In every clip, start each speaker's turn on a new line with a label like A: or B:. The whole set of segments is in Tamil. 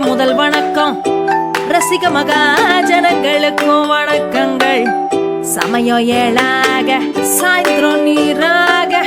A: அன்பர்களுக்கு முதல் வணக்கம். ரசிக மகாஜனங்களுக்கும் வணக்கங்கள். சமயம் ஏழாக சாயந்தரம் நீராக.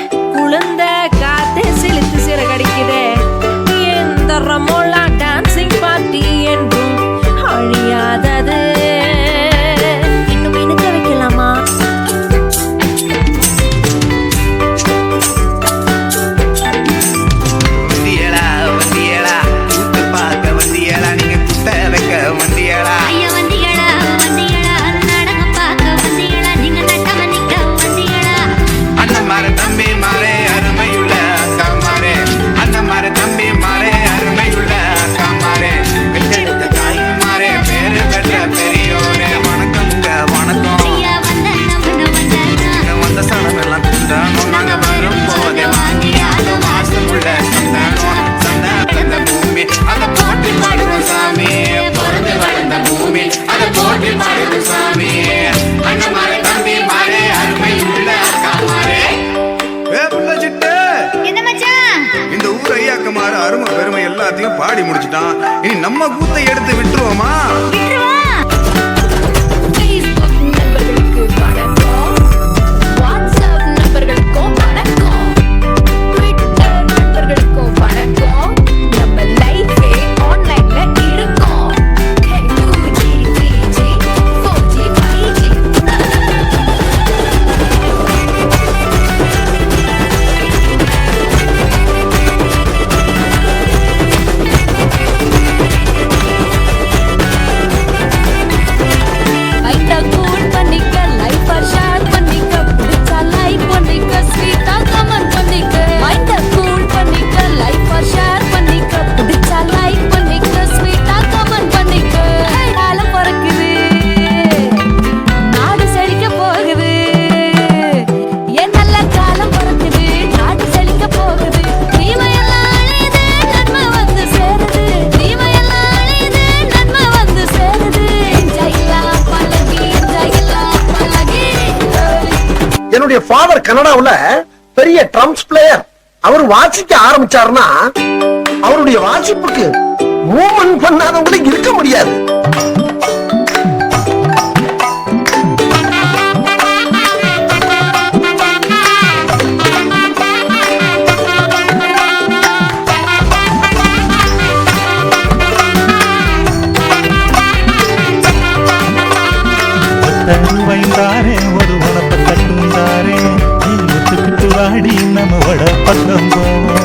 B: எல்லாத்தையும் பாடி முடிச்சிட்டான். இனி நம்ம கூத்தை எடுத்து விட்டுருவோமா?
C: கனடாவுல பெரிய ட்ரம்ப்ஸ் பிளேயர் அவர் வாசிக்க ஆரம்பிச்சாருன்னா அவருடைய வாசிப்புக்கு மூவ்மெண்ட் பண்ணாதவங்களுக்கு இருக்க முடியாது.
D: ஆடி நம்ம வட பக்கம் போவோம்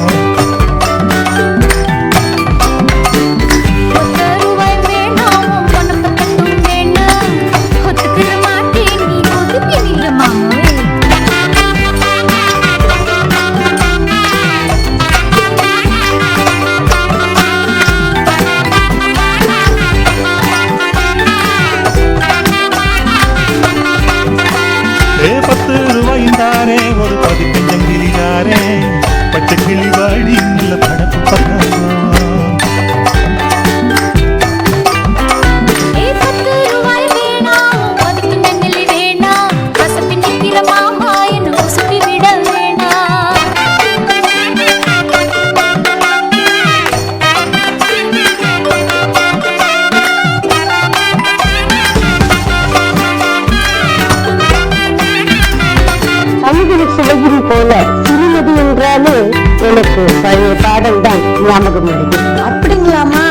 E: மனிதர் சிலையின் போல சிறுமதி என்றாலே எனக்கு பழைய பாடல் தான் ஞாபகம் வருகிறது. அப்படிங்களாமா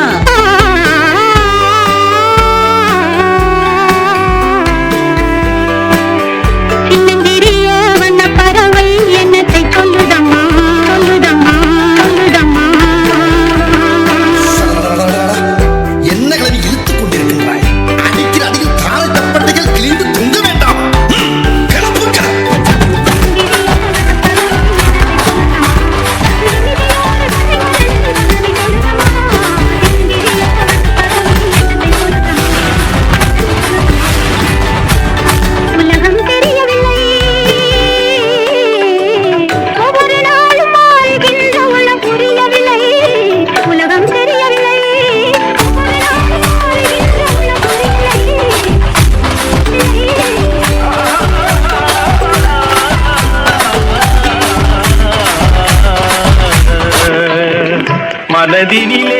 D: மனதினிலே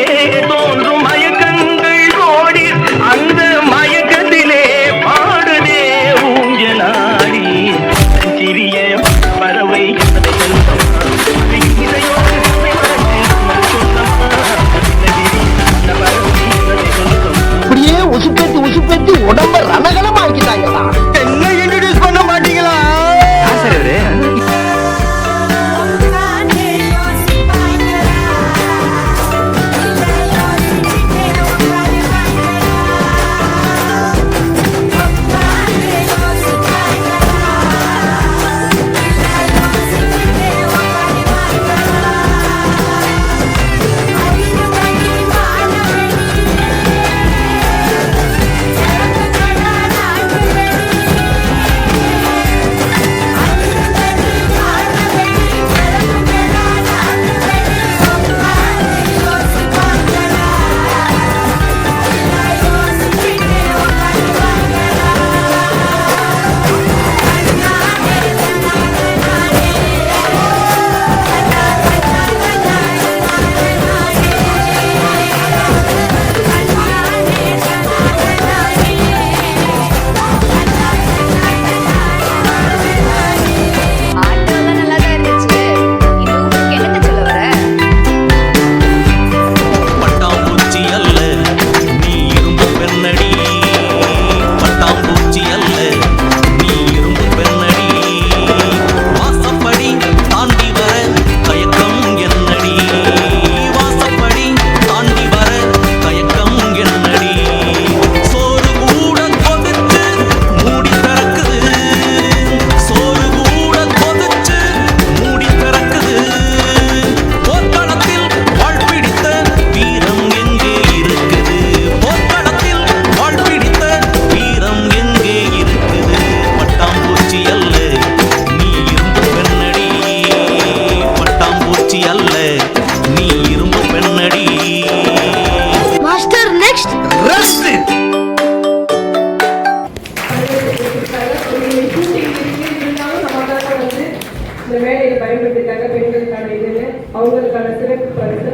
F: மேடையை பயன்படுத்திட்டாங்க பெண்களுக்கான இதுன்னு அவங்களுக்கான சிறப்பு பரிசு.